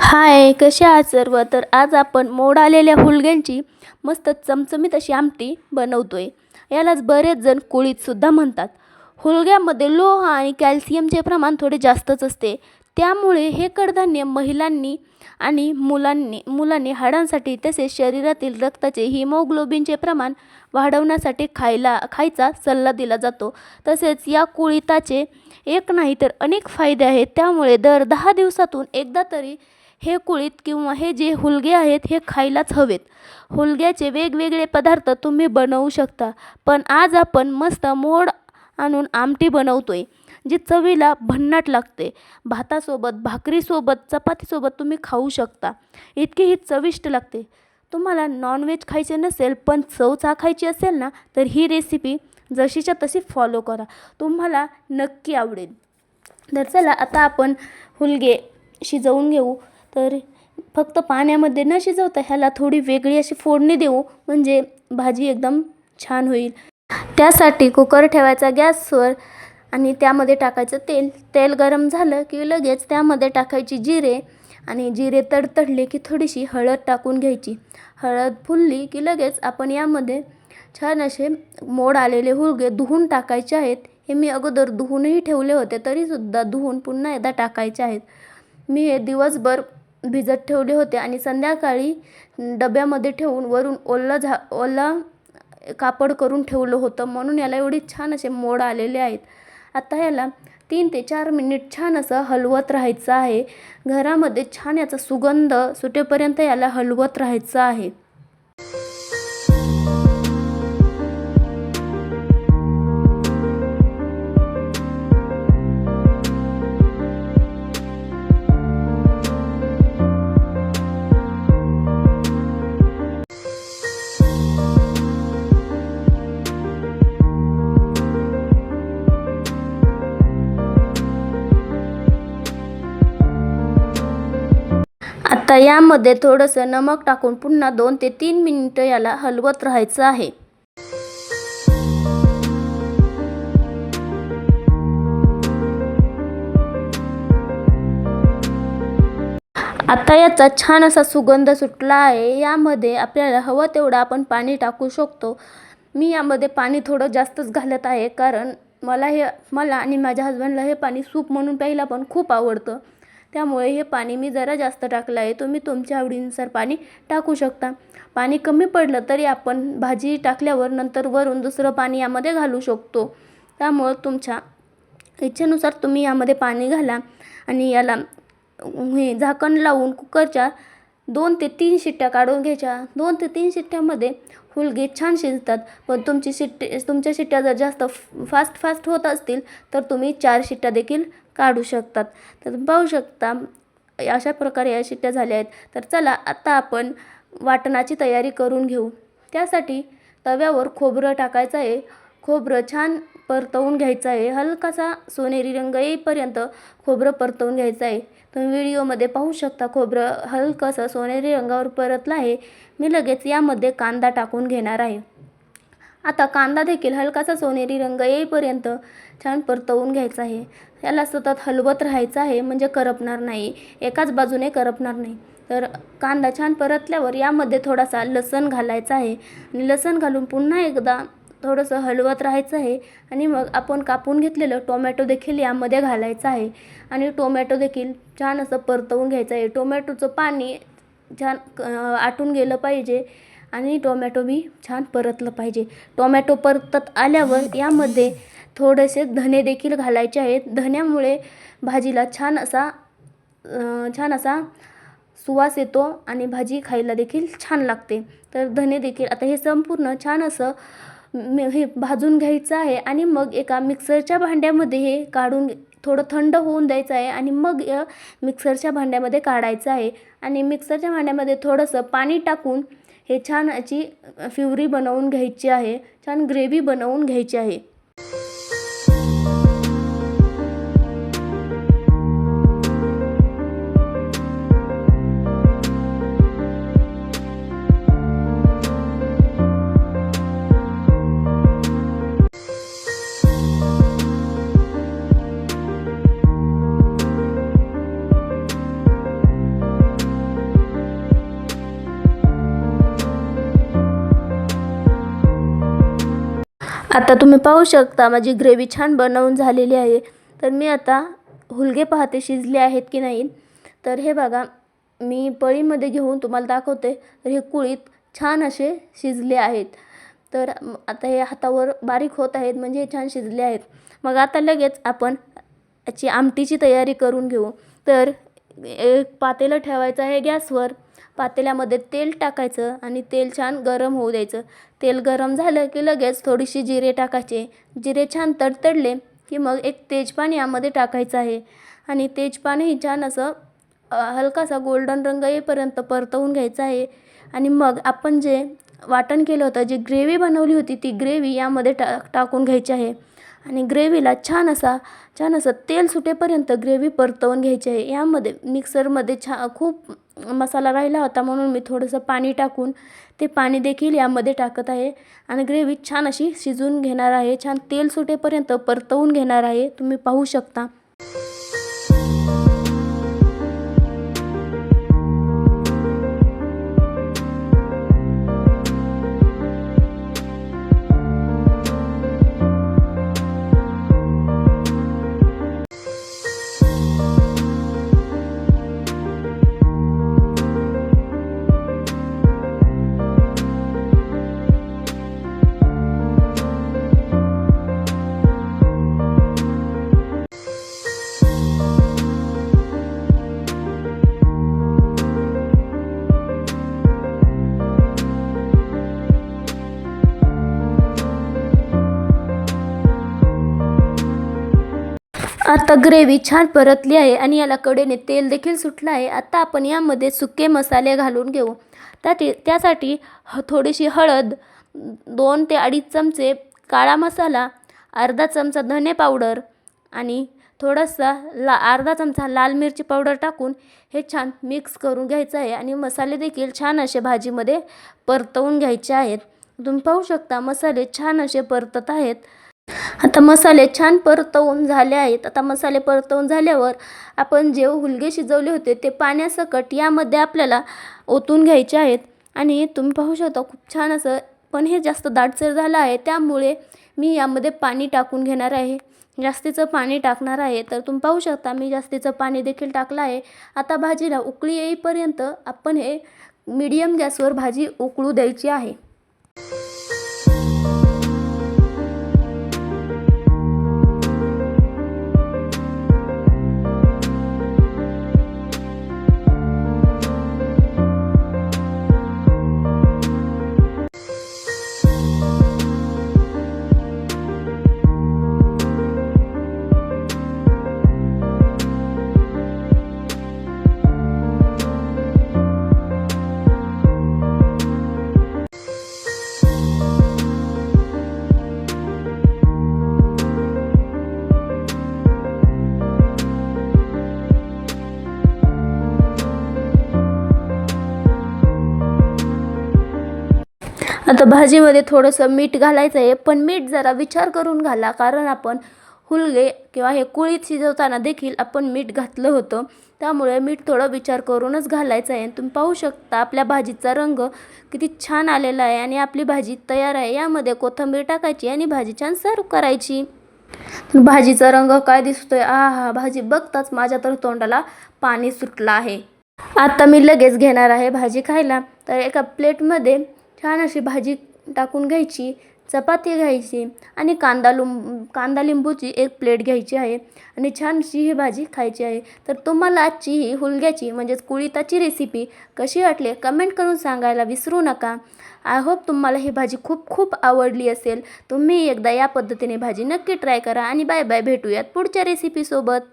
हाय कसे आहात सर्व? तर आज आपण मोड आलेल्या हुलग्यांची मस्त चमचमीत अशी आमटी बनवतो आहे यालाच बरेच जण कुळीतसुद्धा म्हणतात. हुलग्यामध्ये लोह आणि कॅल्शियमचे प्रमाण थोडे जास्तच असते. त्यामुळे हे कडधान्य महिलांनी आणि मुलांनी मुलांनी हाडांसाठी तसेच शरीरातील रक्ताचे हिमोग्लोबिनचे प्रमाण वाढवण्यासाठी खायला खायचा सल्ला दिला जातो. तसेच या कुळिताचे एक नाही तर अनेक फायदे आहेत. त्यामुळे दर दहा दिवसातून एकदा तरी हे कुळीत किंवा हे जे हुलगे आहेत हे खायलाच हवेत. हुलग्याचे वेगवेगळे पदार्थ तुम्ही बनवू शकता. पण आज आपण मस्त मोड आणून आमटी बनवतो आहे जी चवीला भन्नाट लागते. भातासोबत भाकरीसोबत चपातीसोबत तुम्ही खाऊ शकता. इतकी ही चविष्ट लागते. तुम्हाला नॉनव्हेज खायचे नसेल पण चव चाखायची असेल ना तर ही रेसिपी जशीच्या तशी फॉलो करा. तुम्हाला नक्की आवडेल. तर चला आता आपण हुलगे शिजवून घेऊ. तर फक्त पाण्यामध्ये न शिजवता ह्याला थोडी वेगळी अशी फोडणी देऊ. म्हणजे भाजी एकदम छान होईल. त्यासाठी कुकर ठेवायचा गॅसवर आणि त्यामध्ये टाकायचं तेल. तेल गरम झालं की लगेच त्यामध्ये टाकायची जिरे आणि जिरे तडतडले की थोडीशी हळद टाकून घ्यायची. हळद फुलली की लगेच आपण यामध्ये छान असे मोड आलेले हुलगे धुवून टाकायचे आहेत. हे मी अगोदर धुवूनही ठेवले होते तरीसुद्धा धुवून पुन्हा एकदा टाकायचे आहेत. मी हे दिवसभर भिजत ठेवले होते आणि संध्याकाळी डब्यामध्ये ठेवून वरून ओलं झा ओला कापड करून ठेवलं होतं. म्हणून याला एवढी छान असे मोड आलेले आहेत. आता ह्याला तीन ते चार मिनिट छान असं हलवत राहायचं आहे. घरामध्ये छान याचा सुगंध सुटेपर्यंत याला हलवत राहायचं आहे. आता यामध्ये थोडंसं नमक टाकून पुन्हा दोन ते तीन मिनिटं याला हलवत राहायचं आहे. आता याचा छान असा सुगंध सुटला आहे. यामध्ये आपल्याला हवं तेवढं आपण पाणी टाकू शकतो. मी यामध्ये पाणी थोडं जास्तच घालत आहे कारण मला हे मला आणि माझ्या हजबंडला हे पाणी सूप म्हणून प्यायला पण खूप आवडतं. त्यामुळे हे पाणी मी जरा जास्त टाकलं आहे. तुम्ही तुमच्या आवडीनुसार पाणी टाकू शकता. पाणी कमी पडलं तरी आपण भाजी टाकल्यावर नंतर वरून दुसरं पाणी यामध्ये घालू शकतो. त्यामुळं तुमच्या इच्छेनुसार तुम्ही यामध्ये पाणी घाला आणि याला हे झाकण लावून कुकरच्या दोन ते तीन शिट्ट्या काढून घ्यायच्या. दोन ते तीन शिट्ट्यामध्ये फुलगे छान शिजतात. पण तुमची शिट्टी तुमच्या शिट्ट्या जर जास्त फास्ट फास्ट होत असतील तर तुम्ही चार शिट्ट्या देखील काढू शकतात. तर पाहू शकता अशा प्रकारे या शिट्ट्या झाल्या आहेत. तर चला आता आपण वाटणाची तयारी करून घेऊ. त्यासाठी तव्यावर खोबरं टाकायचं आहे. खोबरं छान परतवून घ्यायचं आहे. हलकासा सोनेरी रंग येईपर्यंत खोबरं परतवून घ्यायचं आहे. तुम्ही व्हिडिओमध्ये पाहू शकता खोबरं हलकंसं सोनेरी रंगावर परतलं आहे. मी लगेच यामध्ये कांदा टाकून घेणार आहे. आता कांदा देखील हलकासा सोनेरी रंग येईपर्यंत छान परतवून घ्यायचा आहे. याला सतत हलवत राहायचं आहे म्हणजे करपणार नाही. एकाच बाजूने करपणार नाही. तर कांदा छान परतल्यावर यामध्ये थोडासा लसण घालायचा आहे. आणि लसण घालून पुन्हा एकदा थोडंसं हलवत राहायचं आहे. आणि मग आपण कापून घेतलेलं टोमॅटो देखील यामध्ये घालायचं आहे. आणि टोमॅटो देखील छान असं परतवून घ्यायचं आहे. टोमॅटोचं पाणी छान आटून गेलं पाहिजे. आणि टोमॅटो बी छान परतलं पाहिजे. टोमॅटो परतत आल्यावर यामध्ये थोडेसे धने देखील घालायचे आहेत. धन्यामुळे भाजीला छान असा छान असा सुवास येतो आणि भाजी खायला देखील छान लागते. तर धने देखील आता हे संपूर्ण छान असं हे भाजून घ्यायचं आहे आणि मग एका मिक्सरच्या भांड्यामध्ये हे काढून थोडं थंड होऊन द्यायचं आहे आणि मग मिक्सरच्या भांड्यामध्ये काढायचं आहे. आणि मिक्सरच्या भांड्यामध्ये थोडंसं पाणी टाकून हे छान याची फ्युरी बनवून घ्यायची आहे छान ग्रेव्ही बनवून घ्यायची आहे. आता तुम्ही पाहू शकता माझी ग्रेव्ही छान बनवून झालेली आहे. तर मी आता हुलगे पाहते शिजले आहेत की नाही. तर हे बघा मी पळीमध्ये घेऊन तुम्हाला दाखवते. तर हे कुळीत छान असे शिजले आहेत. तर आता हे हातावर बारीक होत आहेत म्हणजे हे छान शिजले आहेत. मग आता लगेच आपण याची आमटीची तयारी करून घेऊ. तर एक पातेलं ठेवायचं आहे गॅसवर. पातेल्यामध्ये तेल टाकायचं आणि तेल छान गरम होऊ द्यायचं. तेल गरम झालं की लगेच थोडीशी जिरे टाकायचे. जिरे छान तडतडले की मग एक तेजपान यामध्ये टाकायचं आहे. आणि तेजपानही छान असं हलकासा गोल्डन रंग येईपर्यंत परतवून घ्यायचा आहे. आणि मग आपण जे वाटण केलं होतं जी ग्रेव्ही बनवली होती ती ग्रेव्ही यामध्ये टा टाकून घ्यायची आहे. आणि ग्रेव्हीला छान असा छान असं तेल सुटेपर्यंत ग्रेव्ही परतवून घ्यायची आहे. यामध्ये मिक्सरमध्ये छा खूप मसाला राहिला होता म्हणून मी थोडंसं पाणी टाकून ते पाणी देखील यामध्ये टाकत आहे. आणि ग्रेव्ही छान अशी शिजून घेणार आहे. छान तेल सुटेपर्यंत परतवून घेणार आहे. तुम्ही पाहू शकता. आता ग्रेव्ही छान परतली आहे आणि याला कडेने तेल देखील सुटलं आहे. आता आपण यामध्ये सुके मसाले घालून घेऊ. त्यासाठी त्यासाठी ह थोडीशी हळद दोन ते अडीच चमचे काळा मसाला अर्धा चमचा धने पावडर आणि थोडासा ला अर्धा चमचा लाल मिरची पावडर टाकून हे छान मिक्स करून घ्यायचं आहे आणि मसाले देखील छान असे भाजीमध्ये परतवून घ्यायचे आहेत. तुम्ही पाहू शकता मसाले छान असे परतत आहेत. आता मसाले छान परतवून झाले आहेत. आता मसाले परतवून झाल्यावर आपण जे हुलगे शिजवले होते ते पाण्यासकट यामध्ये आपल्याला ओतून घ्यायचे आहेत. आणि तुम्ही पाहू शकता खूप छान असं पण हे जास्त दाटसर झालं आहे. त्यामुळे मी यामध्ये पाणी टाकून घेणार आहे. जास्तीचं पाणी टाकणार आहे. तर तुम्ही पाहू शकता मी जास्तीचं पाणी देखील टाकलं आहे. आता भाजीला उकळी येईपर्यंत आपण हे मीडियम गॅसवर भाजी उकळू द्यायची आहे. आता भाजीमध्ये थोडंसं मीठ घालायचं आहे पण मीठ जरा विचार करून घाला कारण आपण हुलगे किंवा हे कुळीत शिजवताना देखील आपण मीठ घातलं होतं. त्यामुळे मीठ थोडं विचार करूनच घालायचं आहे. तुम्ही पाहू शकता आपल्या भाजीचा रंग किती छान आलेला आहे आणि आपली भाजी तयार आहे. यामध्ये कोथिंबीर टाकायची आणि भाजी छान सर्व करायची. भाजीचा रंग काय दिसतोय? आ हा भाजी बघताच माझ्या तर तोंडाला पाणी सुटलं आहे. आता मी लगेच घेणार आहे भाजी खायला. तर एका प्लेटमध्ये छान अशी भाजी टाकून घ्यायची चपाती घ्यायची आणि कांदा लिंब कांदा लिंबूची एक प्लेट घ्यायची आहे आणि छानशी ही भाजी खायची आहे. तर तुम्हाला आजची ही हुलग्याची म्हणजेच कुळिताची रेसिपी कशी वाटली कमेंट करून सांगायला विसरू नका. आय होप तुम्हाला ही भाजी खूप खूप आवडली असेल. तुम्ही एकदा या पद्धतीने भाजी नक्की ट्राय करा आणि बाय बाय भेटूयात पुढच्या रेसिपीसोबत